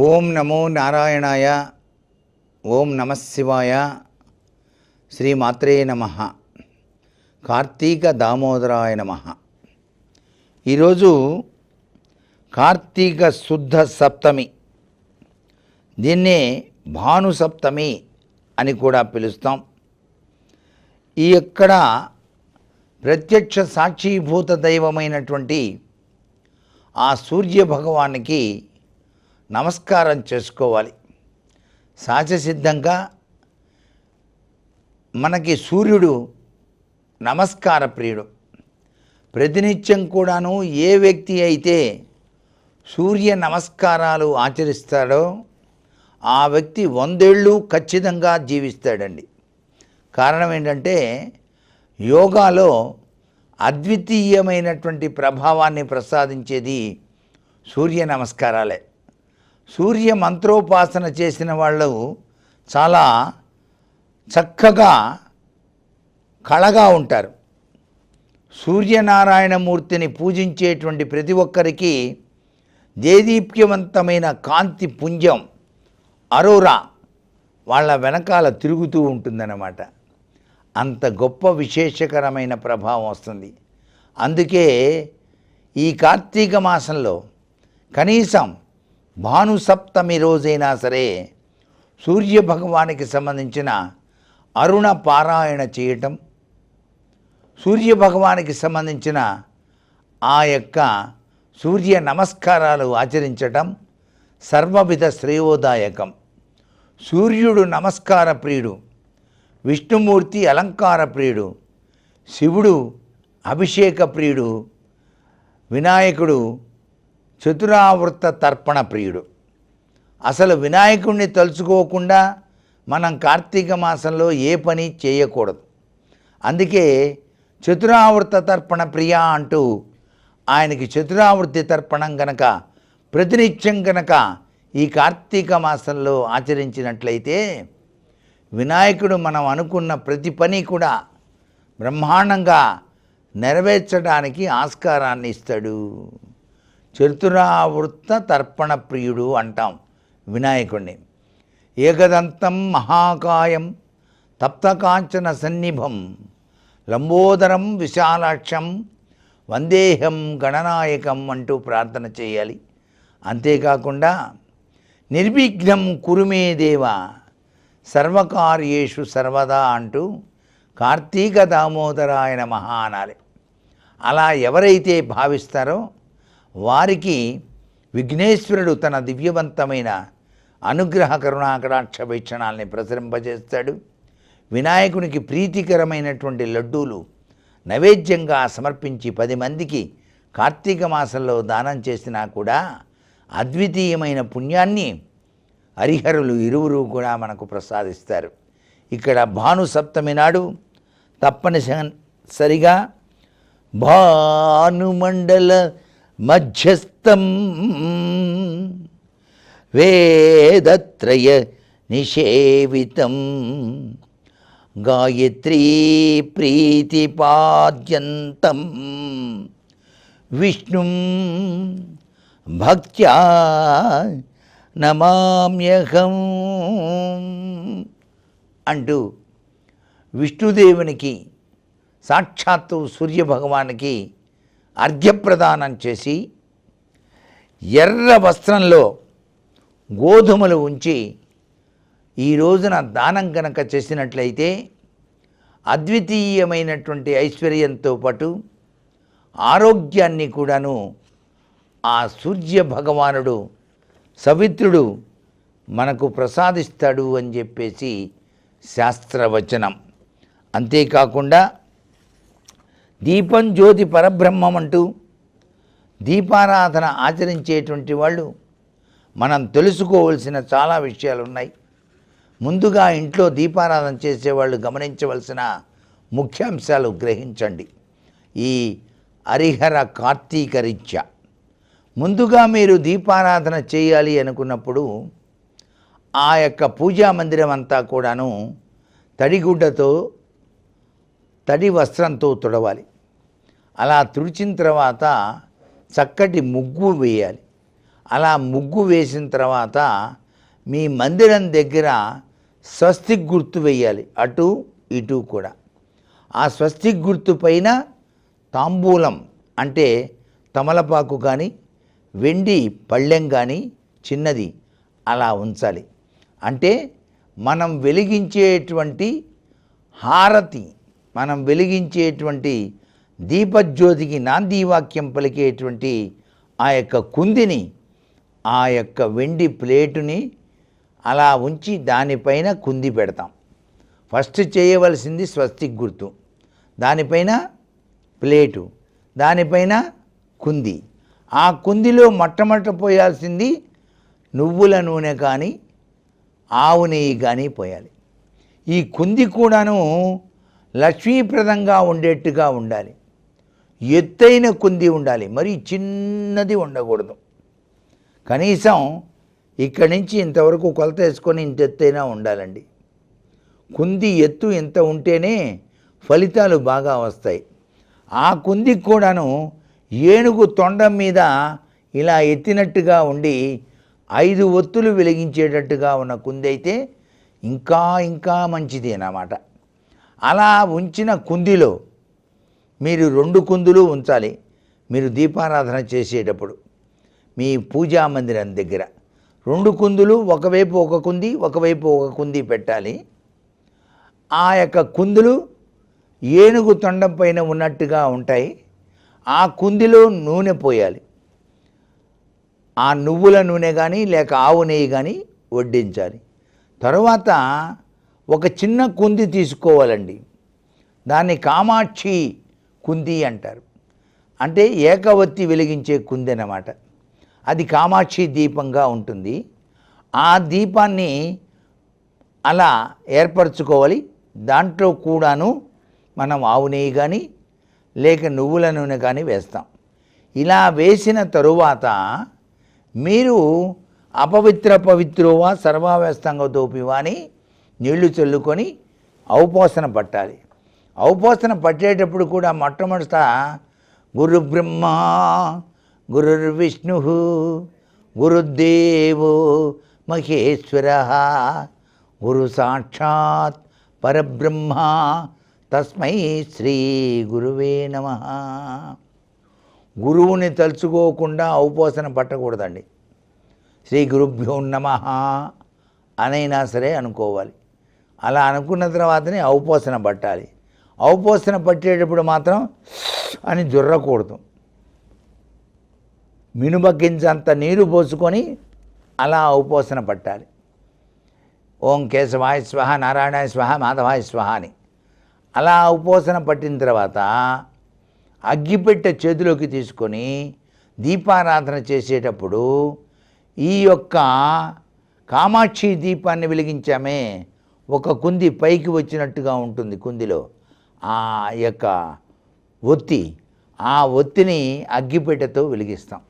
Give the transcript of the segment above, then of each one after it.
ఓం నమో నారాయణాయ ఓం నమశివాయ శ్రీ మాత్రేయ నమ కార్తీక దామోదరాయ నమ. ఈరోజు కార్తీక శుద్ధ సప్తమి. దీన్నే భాను సప్తమి అని కూడా పిలుస్తాం. ఈ ఇక్కడ ప్రత్యక్ష సాక్షీభూత దైవమైనటువంటి ఆ సూర్య భగవానికి నమస్కారం చేసుకోవాలి. సహజసిద్ధంగా మనకి సూర్యుడు నమస్కార ప్రియుడు. ప్రతినిత్యం కూడాను ఏ వ్యక్తి అయితే సూర్య నమస్కారాలు ఆచరిస్తాడో ఆ వ్యక్తి వందేళ్ళు ఖచ్చితంగా జీవిస్తాడండి. కారణం ఏంటంటే యోగాలో అద్వితీయమైనటువంటి ప్రభావాన్ని ప్రసాదించేది సూర్య నమస్కారాలే. సూర్య మంత్రోపాసన చేసిన వాళ్ళు చాలా చక్కగా కళగా ఉంటారు. సూర్యనారాయణమూర్తిని పూజించేటువంటి ప్రతి ఒక్కరికి దేదీప్యవంతమైన కాంతి పుంజం అరోరా వాళ్ళ వెనకాల తిరుగుతూ ఉంటుందన్నమాట. అంత గొప్ప విశేషకరమైన ప్రభావం వస్తుంది. అందుకే ఈ కార్తీక మాసంలో కనీసం భానుసప్తమి రోజైనా సరే సూర్య భగవానికి సంబంధించిన అరుణ పారాయణ చేయటం సూర్య భగవానికి సంబంధించిన ఆ యొక్క సూర్య నమస్కారాలు ఆచరించటం సర్వవిధ శ్రేయోదాయకం. సూర్యుడు నమస్కార ప్రియుడు విష్ణుమూర్తి అలంకార ప్రియుడు శివుడు అభిషేక ప్రియుడు వినాయకుడు చతురావృత తర్పణ ప్రియుడు. అసలు వినాయకుడిని తలుచుకోకుండా మనం కార్తీక మాసంలో ఏ పని చేయకూడదు. అందుకే చతురావృత తర్పణ ప్రియ అంటూ ఆయనకి చతురావృతి తర్పణం గనక ప్రతినిత్యం గనక ఈ కార్తీక మాసంలో ఆచరించినట్లయితే వినాయకుడు మనం అనుకున్న ప్రతి పని కూడా బ్రహ్మాండంగా నెరవేర్చడానికి ఆస్కారాన్ని ఇస్తాడు. చతురావృత్త తర్పణ ప్రియుడు అంటాం వినాయకుడిని ఏకదంతం మహాకాయం తప్తకాంచన సన్నిభం లంబోదరం విశాలాక్షం వందేహం గణనాయకం అంటూ ప్రార్థన చేయాలి. అంతేకాకుండా నిర్విఘ్నం కురుమే దేవ సర్వకార్యేషు సర్వదా అంటూ కార్తీక దామోదరాయన మహా అనాలి. అలా ఎవరైతే భావిస్తారో వారికి విఘ్నేశ్వరుడు తన దివ్యవంతమైన అనుగ్రహ కరుణాకటాక్ష వీక్షణాలని ప్రసరింపజేస్తాడు. వినాయకునికి ప్రీతికరమైనటువంటి లడ్డూలు నైవేద్యంగా సమర్పించి పది మందికి కార్తీక మాసంలో దానం చేసినా కూడా అద్వితీయమైన పుణ్యాన్ని హరిహరులు ఇరువురు కూడా మనకు ప్రసాదిస్తారు. ఇక్కడ భాను సప్తమి నాడు తప్పనిసరిగా భానుమండల మధ్యస్థం. వేదత్రయ నిషేవితం గాయత్రీ ప్రీతిపాద్యంతం. విష్ణుం భక్త్యా నమామ్యహం. అంటూ విష్ణుదేవునికి సాక్షాత్తు సూర్యభగవానికి అర్ఘ్యప్రదానం చేసి ఎర్ర వస్త్రంలో గోధుమలు ఉంచి ఈ రోజున దానం కనుక చేసినట్లయితే అద్వితీయమైనటువంటి ఐశ్వర్యంతో పాటు ఆరోగ్యాన్ని కూడాను ఆ సూర్య భగవానుడు సవిత్రుడు మనకు ప్రసాదిస్తాడు అని చెప్పేసి శాస్త్రవచనం. అంతేకాకుండా దీపం జ్యోతి పరబ్రహ్మం అంటూ దీపారాధన ఆచరించేటువంటి వాళ్ళు మనం తెలుసుకోవలసిన చాలా విషయాలు ఉన్నాయి ముందుగా ఇంట్లో దీపారాధన చేసేవాళ్ళు గమనించవలసిన ముఖ్యాంశాలు గ్రహించండి. ఈ హరిహర కార్తీక రీత్యా. ముందుగా మీరు దీపారాధన చేయాలి అనుకున్నప్పుడు ఆ యొక్క పూజా మందిరం అంతా కూడాను తడిగుడ్డతో తడి వస్త్రంతో తుడవాలి. అలా తుడిచిన తర్వాత చక్కటి ముగ్గు వేయాలి. అలా ముగ్గు వేసిన తర్వాత మీ మందిరం దగ్గర స్వస్తిక్ గుర్తు వేయాలి. అటు ఇటు కూడా. ఆ స్వస్తిక్ గుర్తు పైన తాంబూలం అంటే తమలపాకు కానీ వెండి పళ్ళెం కానీ చిన్నది అలా ఉంచాలి. అంటే మనం వెలిగించేటువంటి హారతి మనం వెలిగించేటువంటి దీపజ్యోతికి నాంది వాక్యం పలికేటువంటి ఆ యొక్క కుందిని ఆ యొక్క వెండి ప్లేటుని అలా ఉంచి దానిపైన కుంది పెడతాం. ఫస్ట్ చేయవలసింది స్వస్తిక్ గుర్తు. దానిపైన ప్లేటు దానిపైన కుంది. ఆ కుందిలో మొట్టమొదట పోయాల్సింది నువ్వుల నూనె కానీ ఆవు నెయ్యి కానీ పోయాలి. ఈ కుంది కూడాను లక్ష్మీప్రదంగా ఉండేట్టుగా ఉండాలి. ఎత్తైన కుంది ఉండాలి. మరి చిన్నది ఉండకూడదు. కనీసం ఇక్కడి నుంచి ఇంతవరకు కొలత వేసుకొని ఇంత ఎత్తైనా ఉండాలండి. కుంది ఎత్తు ఇంత ఉంటేనే ఫలితాలు బాగా వస్తాయి. ఆ కుందికి కూడాను ఏనుగు తొండం మీద ఇలా ఎత్తినట్టుగా ఉండి ఐదు ఒత్తులు వెలిగించేటట్టుగా ఉన్న కుంది అయితే ఇంకా ఇంకా మంచిది అన్నమాట. అలా ఉంచిన కుందిలో మీరు రెండు కుందులు ఉంచాలి. మీరు దీపారాధన చేసేటప్పుడు మీ పూజా మందిరం దగ్గర రెండు కుందులు ఒకవైపు ఒక కుంది ఒకవైపు ఒక కుంది పెట్టాలి. ఆ యొక్క కుందులు ఏనుగు తొండం పైన ఉన్నట్టుగా ఉంటాయి. ఆ కుందిలో నూనె పోయాలి. ఆ నువ్వుల నూనె కానీ లేక ఆవు నెయ్యి కానీ వడ్డించాలి. తర్వాత ఒక చిన్న కుంది తీసుకోవాలండి. దాన్ని కామాక్షి కుంది అంటారు. అంటే ఏకవత్తి వెలిగించే కుంది అన్నమాట. అది కామాక్షి దీపంగా ఉంటుంది. ఆ దీపాన్ని అలా ఏర్పరచుకోవాలి. దాంట్లో కూడాను మనం ఆవు నెయ్యి కానీ లేక నువ్వుల నూనె కానీ వేస్తాం. ఇలా వేసిన తరువాత మీరు అపవిత్ర పవిత్రోవా సర్వావ్యస్తంగా దోపివా అని నీళ్ళు చల్లుకొని ఔపోసన పట్టాలి. ఔపోసన పట్టేటప్పుడు కూడా మొట్టమొదట గురు బ్రహ్మ గురుర్విష్ణు గురుదేవో మహేశ్వర గురు సాక్షాత్ పరబ్రహ్మ తస్మై శ్రీ గురువే నమ. గురువుని తలుచుకోకుండా ఔపోసన పట్టకూడదండి. శ్రీ గురుభ్యో నమ అనైనా సరే అనుకోవాలి. అలా అనుకున్న తర్వాతనే ఔపోసన పట్టాలి. ఔపోసన పట్టేటప్పుడు మాత్రం అని జుర్రకూడదు. మినుబగ్గించంత నీరు పోసుకొని అలా ఔపోసన పట్టాలి. ఓం కేశవాయ స్వహ నారాయణాయ స్వహ మాధవాయ స్వహ అని. అలా ఉపోసన పట్టిన తర్వాత అగ్గిపెట్టె చేతిలోకి తీసుకొని దీపారాధన చేసేటప్పుడు ఈ యొక్క కామాక్షి దీపాన్ని వెలిగించామే. ఒక కుంది పైకి వచ్చినట్టుగా ఉంటుంది కుందిలో. ఆ యొక్క ఒత్తి ఆ ఒత్తిని అగ్గిపెట్టెతో వెలిగిస్తాం.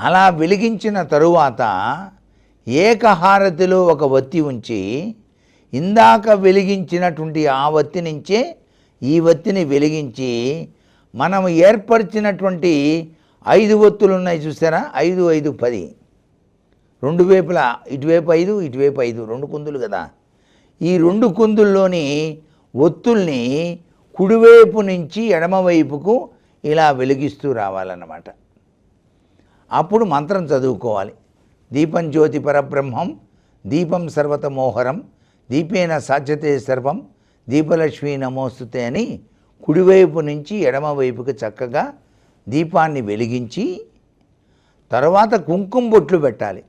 అలా వెలిగించిన తరువాత ఏకహారతిలో ఒక ఒత్తి ఉంచి ఇందాక వెలిగించినటువంటి ఆ ఒత్తి నుంచే ఈ ఒత్తిని వెలిగించి మనం ఏర్పరిచినటువంటి ఐదు ఒత్తులు ఉన్నాయి చూసారా? ఐదు ఐదు పది. రెండు వైపులా ఇటువైపు ఐదు ఇటువైపు ఐదు రెండు కుందులు కదా? ఈ రెండు కుందుల్లోని ఒత్తుల్ని కుడివైపు నుంచి ఎడమవైపుకు ఇలా వెలిగిస్తూ రావాలన్నమాట. అప్పుడు మంత్రం చదువుకోవాలి. దీపం జ్యోతి పరబ్రహ్మం దీపం సర్వతమోహరం దీపేన సాధ్యతే సర్వం దీపలక్ష్మి నమోస్తుతే అని కుడివైపు నుంచి ఎడమవైపుకి చక్కగా దీపాన్ని వెలిగించి తర్వాత కుంకుమ బొట్లు పెట్టాలి.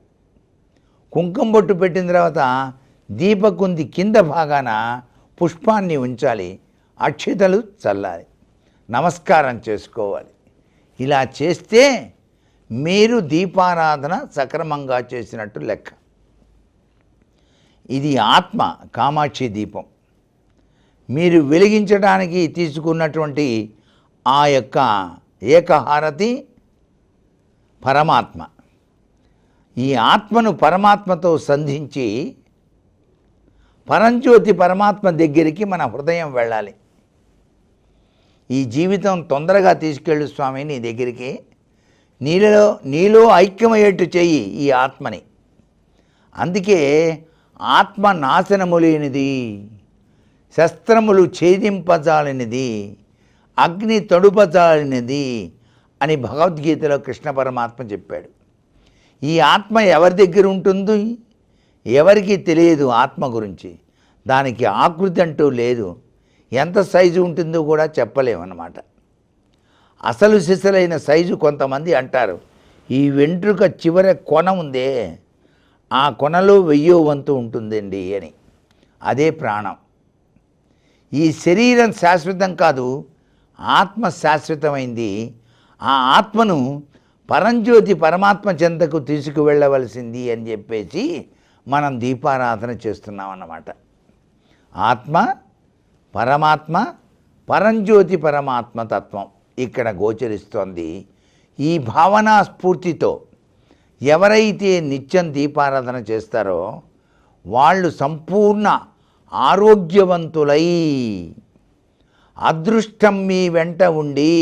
కుంకుమ బొట్టు పెట్టిన తర్వాత దీపకుంది కింద భాగాన పుష్పాన్ని ఉంచాలి అక్షితలు చల్లాలి నమస్కారం చేసుకోవాలి. ఇలా చేస్తే మీరు దీపారాధన సక్రమంగా చేసినట్టు లెక్క. ఇది ఆత్మ కామాక్షి దీపం. మీరు వెలిగించడానికి తీసుకున్నటువంటి ఆ యొక్క ఏకహారతి పరమాత్మ. ఈ ఆత్మను పరమాత్మతో సంధించి పరంజ్యోతి పరమాత్మ దగ్గరికి మన హృదయం వెళ్ళాలి. ఈ జీవితం తొందరగా తీసుకెళ్ళు స్వామి నీ దగ్గరికి. నీలో నీలో ఐక్యమయ్యేట్టు చెయ్యి ఈ ఆత్మని. అందుకే ఆత్మ నాశనము లేనిది శస్త్రములు ఛేదింపజాలనిది అగ్ని తడుపజాలనిది అని భగవద్గీతలో కృష్ణ పరమాత్మ చెప్పాడు. ఈ ఆత్మ ఎవరి దగ్గర ఉంటుంది? ఎవరికి తెలియదు ఆత్మ గురించి. దానికి ఆకృతి అంటూ లేదు. ఎంత సైజు ఉంటుందో కూడా చెప్పలేమన్నమాట. అసలు సిసలైన సైజు కొంతమంది అంటారు ఈ వెంట్రుక చివర కొన ఉందే ఆ కొనలో వెయ్యో వంతు ఉంటుందండి అని. అదే ప్రాణం. ఈ శరీరం శాశ్వతం కాదు ఆత్మ శాశ్వతమైంది. ఆ ఆత్మను పరంజ్యోతి పరమాత్మ చెంతకు తీసుకువెళ్ళవలసింది అని చెప్పేసి మనం దీపారాధన చేస్తున్నాం అన్నమాట ఆత్మ పరమాత్మ పరంజ్యోతి పరమాత్మ తత్వం ఇక్కడ గోచరిస్తోంది. ఈ భావనా స్ఫూర్తితో ఎవరైతే నిత్యం దీపారాధన చేస్తారో వాళ్ళు సంపూర్ణ ఆరోగ్యవంతులై అదృష్టం మీ వెంట ఉండి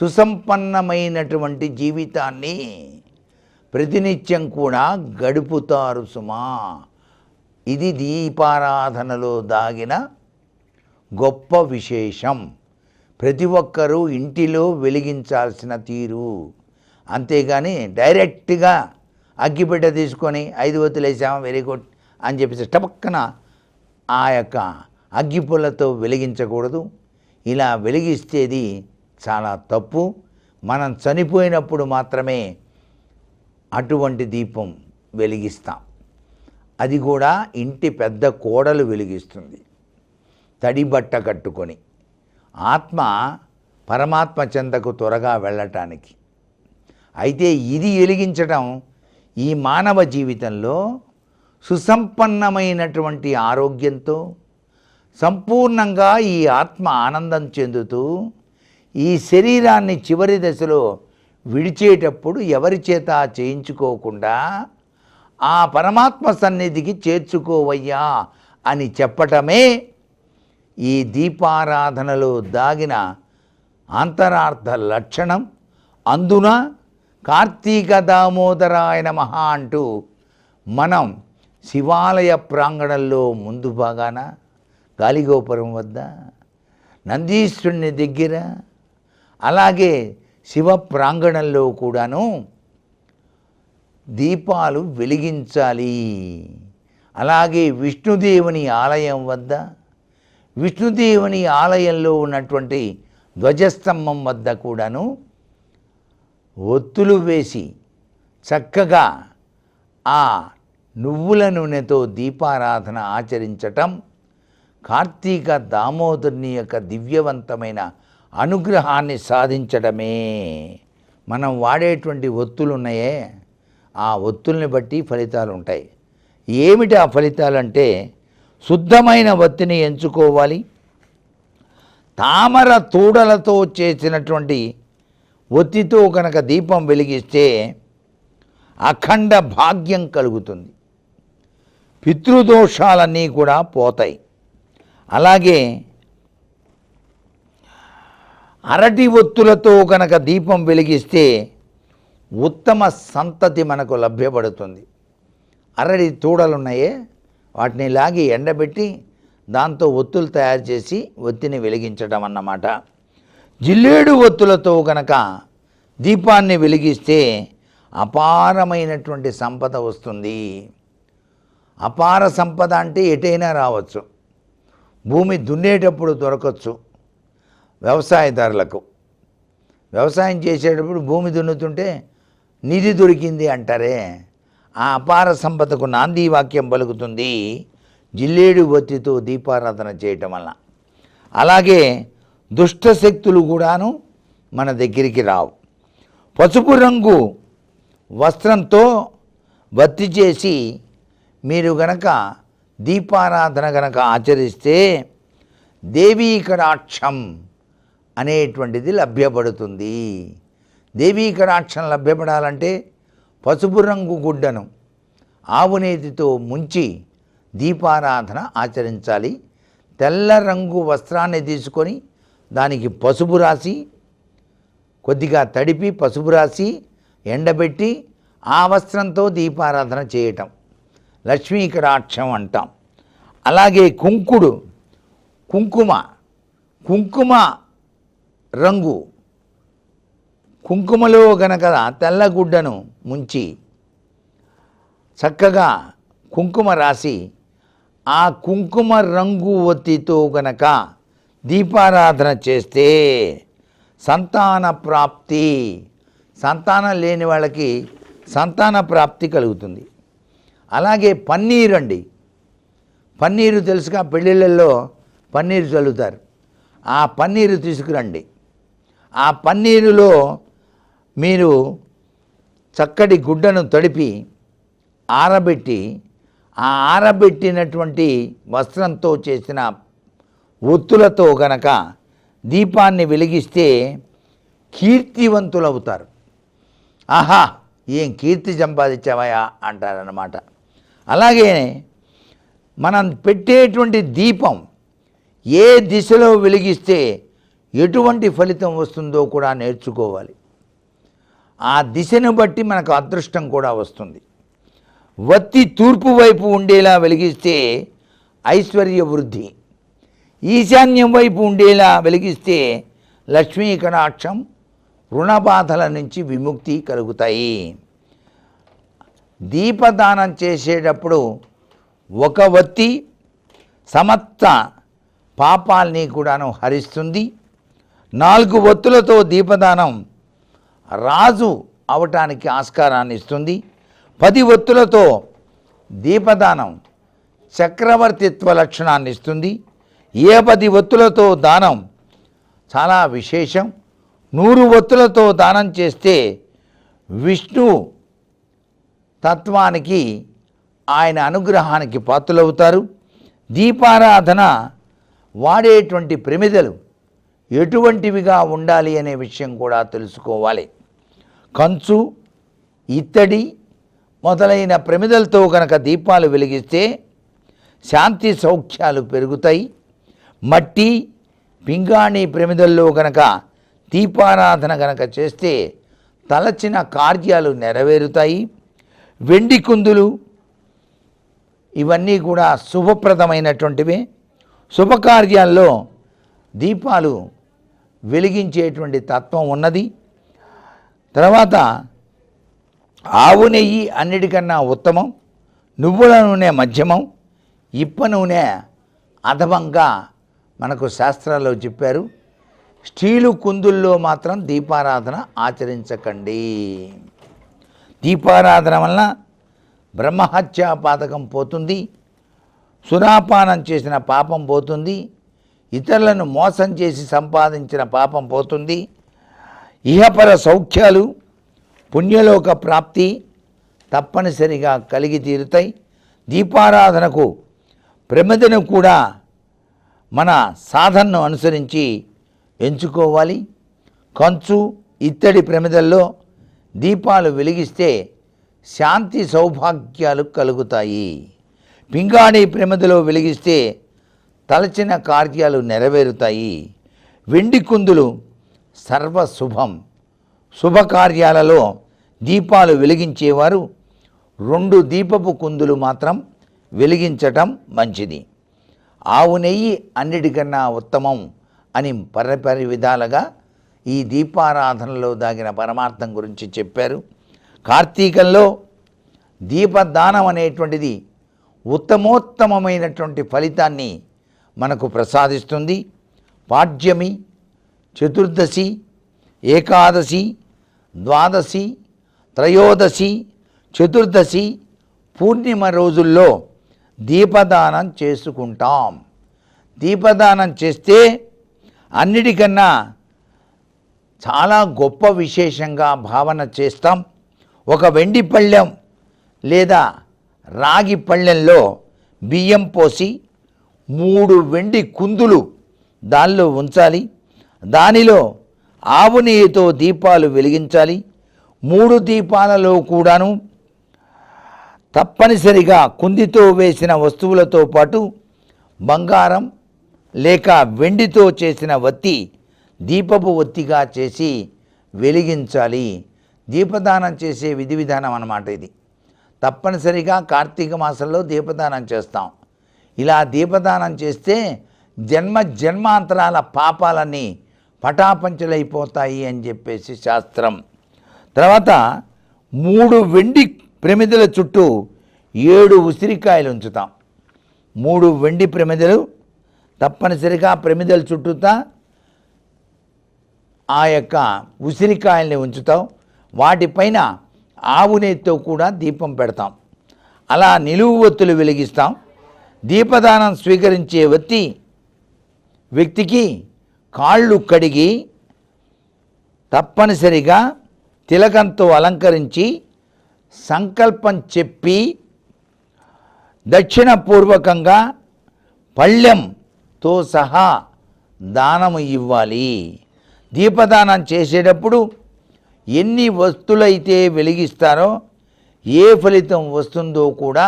సుసంపన్నమైనటువంటి జీవితాన్ని ప్రతినిత్యం కూడా గడుపుతారు సుమా. ఇది దీపారాధనలో దాగిన గొప్ప విశేషం. ప్రతి ఒక్కరూ ఇంటిలో వెలిగించాల్సిన తీరు. అంతేగాని డైరెక్ట్గా అగ్గిపెట్ట తీసుకొని ఐదు వత్తులేసాము వెరీ గుడ్ అని చెప్పేసి టపక్కన ఆ యొక్క అగ్గిపుల్లతో వెలిగించకూడదు. ఇలా వెలిగిస్తేది చాలా తప్పు. మనం చనిపోయినప్పుడు మాత్రమే అటువంటి దీపం వెలిగిస్తాం. అది కూడా ఇంటి పెద్ద కోడలు వెలిగిస్తుంది. తడి బట్ట కట్టుకొని. ఆత్మ పరమాత్మ చెందకు త్వరగా వెళ్ళటానికి. అయితే ఇది వెలిగించడం ఈ మానవ జీవితంలో సుసంపన్నమైనటువంటి ఆరోగ్యంతో సంపూర్ణంగా ఈ ఆత్మ ఆనందం చెందుతూ ఈ శరీరాన్ని చివరి దశలో విడిచేటప్పుడు ఎవరి చేత చేయించుకోకుండా ఆ పరమాత్మ సన్నిధికి చేర్చుకోవయ్యా అని చెప్పటమే ఈ దీపారాధనలో దాగిన అంతరార్థ లక్షణం. అందున కార్తీక దామోదరాయన మహా అంటూ మనం శివాలయ ప్రాంగణంలో ముందు భాగాన గాలిగోపురం వద్ద నందీశ్వరుని దగ్గర అలాగే శివ ప్రాంగణంలో కూడాను దీపాలు వెలిగించాలి. అలాగే విష్ణుదేవుని ఆలయం వద్ద విష్ణుదేవుని ఆలయంలో ఉన్నటువంటి ధ్వజస్తంభం వద్ద కూడాను ఒత్తులు వేసి చక్కగా ఆ నువ్వుల నూనెతో దీపారాధన ఆచరించటం కార్తీక దామోదరుని యొక్క దివ్యవంతమైన అనుగ్రహాన్ని సాధించడమే. మనం వాడేటువంటి ఒత్తులు ఉన్నాయే ఆ ఒత్తుల్ని బట్టి ఫలితాలు ఉంటాయి ఏమిటి ఆ ఫలితాలు అంటే శుద్ధమైన వత్తిని ఎంచుకోవాలి. తామర తూడలతో చేసినటువంటి ఒత్తితో కనుక దీపం వెలిగిస్తే అఖండ భాగ్యం కలుగుతుంది. పితృదోషాలన్నీ కూడా పోతాయి. అలాగే అరటి ఒత్తులతో కనుక దీపం వెలిగిస్తే ఉత్తమ సంతతి మనకు లభ్యపడుతుంది. అరటి తూడలున్నాయే వాటిని లాగి ఎండబెట్టి దాంతో ఒత్తులు తయారు చేసి ఒత్తిని వెలిగించడం అన్నమాట. జిల్లేడు ఒత్తులతో కనుక దీపాన్ని వెలిగిస్తే అపారమైనటువంటి సంపద వస్తుంది. అపార సంపద అంటే ఎటైనా రావచ్చు. భూమి దున్నేటప్పుడు దొరకచ్చు. వ్యవసాయదారులకు. వ్యవసాయం చేసేటప్పుడు భూమి దున్నుతుంటే నిధి దొరికింది అంటారే. ఆ అపార సంపదకు నాంది వాక్యం పలుకుతుంది. జిల్లేడు బొత్తితో దీపారాధన చేయటం వల్ల అలాగే దుష్ట శక్తులు కూడాను మన దగ్గరికి రావు. పసుపు రంగు వస్త్రంతో భర్తీ చేసి మీరు గనక దీపారాధన గనక ఆచరిస్తే దేవీ కటాక్షం. అనేటువంటిది లభ్యపడుతుంది. దేవీ కటాక్షం లభ్యపడాలంటే పసుపు రంగు గుడ్డను ఆవునేతితో ముంచి దీపారాధన ఆచరించాలి. తెల్ల రంగు వస్త్రాన్ని తీసుకొని దానికి పసుపు రాసి కొద్దిగా తడిపి పసుపు రాసి ఎండబెట్టి ఆ వస్త్రంతో దీపారాధన చేయటం. లక్ష్మీ కటాక్షం అంటాం. అలాగే కుంకుడు కుంకుమ కుంకుమ రంగు. కుంకుమలో గనక తెల్లగుడ్డను ముంచి చక్కగా కుంకుమ రాసి ఆ కుంకుమ రంగు ఒత్తితో గనక దీపారాధన చేస్తే సంతాన ప్రాప్తి. సంతానం లేని వాళ్ళకి సంతాన ప్రాప్తి కలుగుతుంది. అలాగే పన్నీరు అండి. పన్నీరు తెలుసుగా పెళ్ళిళ్ళల్లో పన్నీరు చల్లుతారు. ఆ పన్నీరు తీసుకురండి. ఆ పన్నీరులో మీరు చక్కటి గుడ్డను తడిపి ఆరబెట్టి ఆ ఆరబెట్టినటువంటి వస్త్రంతో చేసిన ఒత్తులతో గనక దీపాన్ని వెలిగిస్తే కీర్తివంతులవుతారు. ఆహా ఏం కీర్తి సంపాదించావయా అంటారన్నమాట. అలాగే మనం పెట్టేటువంటి దీపం ఏ దిశలో వెలిగిస్తే ఎటువంటి ఫలితం వస్తుందో కూడా నేర్చుకోవాలి. ఆ దిశను బట్టి మనకు అదృష్టం కూడా వస్తుంది. వత్తి తూర్పు వైపు ఉండేలా వెలిగిస్తే ఐశ్వర్య వృద్ధి. ఈశాన్యం వైపు ఉండేలా వెలిగిస్తే లక్ష్మీ కటాక్షం రుణబాధల నుంచి విముక్తి కలుగుతాయి. దీపదానం చేసేటప్పుడు ఒక వత్తి సమస్త పాపాల్ని కూడాను హరిస్తుంది. నాలుగు ఒత్తులతో దీపదానం రాజు అవటానికి ఆస్కారాన్ని ఇస్తుంది. పది ఒత్తులతో దీపదానం చక్రవర్తిత్వ లక్షణాన్ని ఇస్తుంది. ఏ పది ఒత్తులతో దానం? చాలా విశేషం. నూరు ఒత్తులతో దానం చేస్తే విష్ణు తత్వానికి ఆయన అనుగ్రహానికి పాత్రలవుతారు. దీపారాధన వాడేటువంటి ప్రమిదలు ఎటువంటివిగా ఉండాలి అనే విషయం కూడా తెలుసుకోవాలి. కంచు ఇత్తడి మొదలైన ప్రమిదలతో కనుక దీపాలు వెలిగిస్తే శాంతి సౌఖ్యాలు పెరుగుతాయి. మట్టి పింగాణి ప్రమిదల్లో గనక దీపారాధన గనక చేస్తే తలచిన కార్యాలు నెరవేరుతాయి. వెండి కుందులు ఇవన్నీ కూడా శుభప్రదమైనటువంటివి. శుభకార్యాల్లో దీపాలు వెలిగించేటువంటి తత్వం ఉన్నది. తర్వాత ఆవు నెయ్యి అన్నిటికన్నా ఉత్తమం నువ్వుల నూనె మధ్యమం ఇప్ప నూనె అధమంగా మనకు శాస్త్రాల్లో చెప్పారు. స్టీలు కుందుల్లో మాత్రం దీపారాధన ఆచరించకండి. దీపారాధన వలన బ్రహ్మహత్యా పాతకం పోతుంది సురాపానం చేసిన పాపం పోతుంది ఇతరులను మోసం చేసి సంపాదించిన పాపం పోతుంది. ఇహపర సౌఖ్యాలు పుణ్యలోక ప్రాప్తి తప్పనిసరిగా కలిగి తీరుతాయి. దీపారాధనకు ప్రమిదను కూడా మన సాధనను అనుసరించి ఎంచుకోవాలి. కంచు ఇత్తడి ప్రమిదల్లో దీపాలు వెలిగిస్తే శాంతి సౌభాగ్యాలు కలుగుతాయి. పింగాణి ప్రమిదలో వెలిగిస్తే తలచిన కార్యాలు నెరవేరుతాయి. వెండి కుందులు సర్వశుభం. శుభకార్యాలలో దీపాలు వెలిగించేవారు రెండు దీపపు కుందులు మాత్రం వెలిగించటం మంచిది. ఆవు నెయ్యి అన్నిటికన్నా ఉత్తమం అని పరపరి విధాలుగా ఈ దీపారాధనలో దాగిన పరమార్థం గురించి చెప్పారు. కార్తీకంలో దీపదానం అనేటువంటిది ఉత్తమోత్తమమైనటువంటి ఫలితాన్ని మనకు ప్రసాదిస్తుంది. పాడ్యమి చతుర్దశి ఏకాదశి ద్వాదశి త్రయోదశి చతుర్దశి పూర్ణిమ రోజుల్లో దీపదానం చేసుకుంటాం. దీపదానం చేస్తే అన్నిటికన్నా చాలా గొప్ప విశేషంగా భావన చేస్తాం. ఒక వెండి పళ్ళెం లేదా రాగి పళ్ళెంలో బియ్యం పోసి మూడు వెండి కుందులు దానిలో ఉంచాలి. దానిలో ఆవు నెయ్యితో దీపాలు వెలిగించాలి. మూడు దీపాలలో కూడాను తప్పనిసరిగా కుందితో వేసిన వస్తువులతో పాటు బంగారం లేక వెండితో చేసిన వత్తి దీపపు ఒత్తిగా చేసి వెలిగించాలి. దీపదానం చేసే విధి విధానం అన్నమాట ఇది. తప్పనిసరిగా కార్తీక మాసంలో దీపదానం చేస్తాం. ఇలా దీపదానం చేస్తే జన్మ జన్మాంతరాల పాపాలన్నీ పటాపంచలైపోతాయి అని చెప్పేసి శాస్త్రం. తర్వాత మూడు వెండి ప్రమిదల చుట్టూ ఏడు ఉసిరికాయలు ఉంచుతాం. మూడు వెండి ప్రమిదలు తప్పనిసరిగా ప్రమిదల చుట్టూతా ఆ యొక్క ఉసిరికాయల్ని ఉంచుతాం. వాటిపైన ఆవు నెయ్యితో కూడా దీపం పెడతాం. అలా నిలువు ఒత్తులు వెలిగిస్తాం. దీపదానం స్వీకరించే వ్యక్తి వ్యక్తికి కాళ్ళు కడిగి తప్పనిసరిగా తిలకంతో అలంకరించి సంకల్పం చెప్పి దక్షిణపూర్వకంగా పళ్ళెంతో సహా దానము ఇవ్వాలి. దీపదానం చేసేటప్పుడు ఎన్ని వస్తువులైతే వెలిగిస్తారో ఏ ఫలితం వస్తుందో కూడా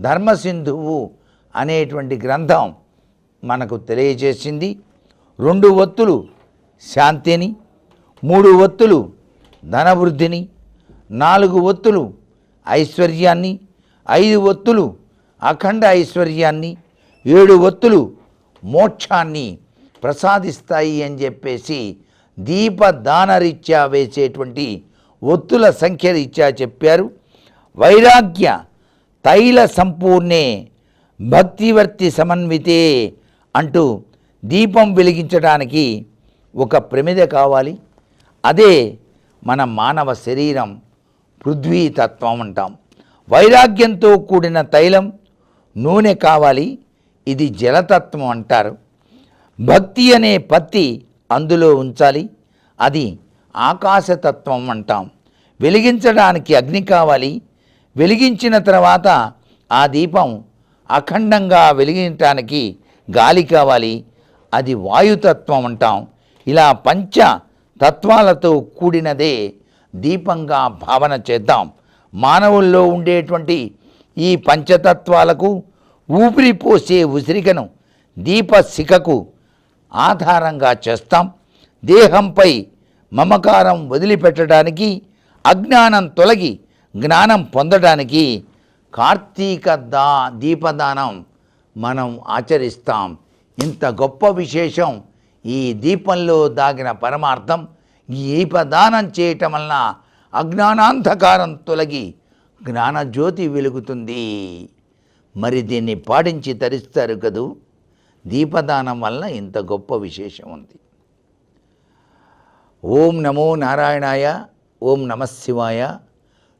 ధర్మసింధువు అనేటువంటి గ్రంథం మనకు తెలియజేసింది. రెండు ఒత్తులు శాంతిని మూడు ఒత్తులు ధనవృద్ధిని నాలుగు ఒత్తులు ఐశ్వర్యాన్ని ఐదు ఒత్తులు అఖండ ఐశ్వర్యాన్ని ఏడు ఒత్తులు మోక్షాన్ని ప్రసాదిస్తాయి అని చెప్పేసి దీపదానరీత్యా వేసేటువంటి ఒత్తుల సంఖ్య రీత్యా చెప్పారు. వైరాగ్య తైల సంపూర్ణే భక్తివర్తి సమన్వితే అంటూ దీపం వెలిగించడానికి ఒక ప్రమిద కావాలి. అదే మన మానవ శరీరం పృథ్వీతత్వం అంటాం. వైరాగ్యంతో కూడిన తైలం నూనె కావాలి. ఇది జలతత్వం అంటారు. భక్తి అనే పత్తి అందులో ఉంచాలి. అది ఆకాశతత్వం అంటాం. వెలిగించడానికి అగ్ని కావాలి. వెలిగించిన తర్వాత ఆ దీపం అఖండంగా వెలిగించడానికి గాలి కావాలి. అది వాయుతత్వం అంటాం. ఇలా పంచ తత్వాలతో కూడినదే దీపంగా భావన చేద్దాం. మానవుల్లో ఉండేటువంటి ఈ పంచతత్వాలకు ఊపిరి పోసే ఉసిరికను దీపశిఖకు ఆధారంగా చేస్తాం. దేహంపై మమకారం వదిలిపెట్టడానికి అజ్ఞానం తొలగి జ్ఞానం పొందడానికి కార్తీక దా దీపదానం మనం ఆచరిస్తాం. ఇంత గొప్ప విశేషం. ఈ దీపంలో దాగిన పరమార్థం దీపదానం చేయటం వలన అజ్ఞానాంధకారం తొలగి జ్ఞానజ్యోతి వెలుగుతుంది. మరి దీన్ని పాటించి తరిస్తారు కదూ? దీపదానం వలన ఇంత గొప్ప విశేషం ఉంది. ఓం నమో నారాయణాయ ఓం నమశివాయ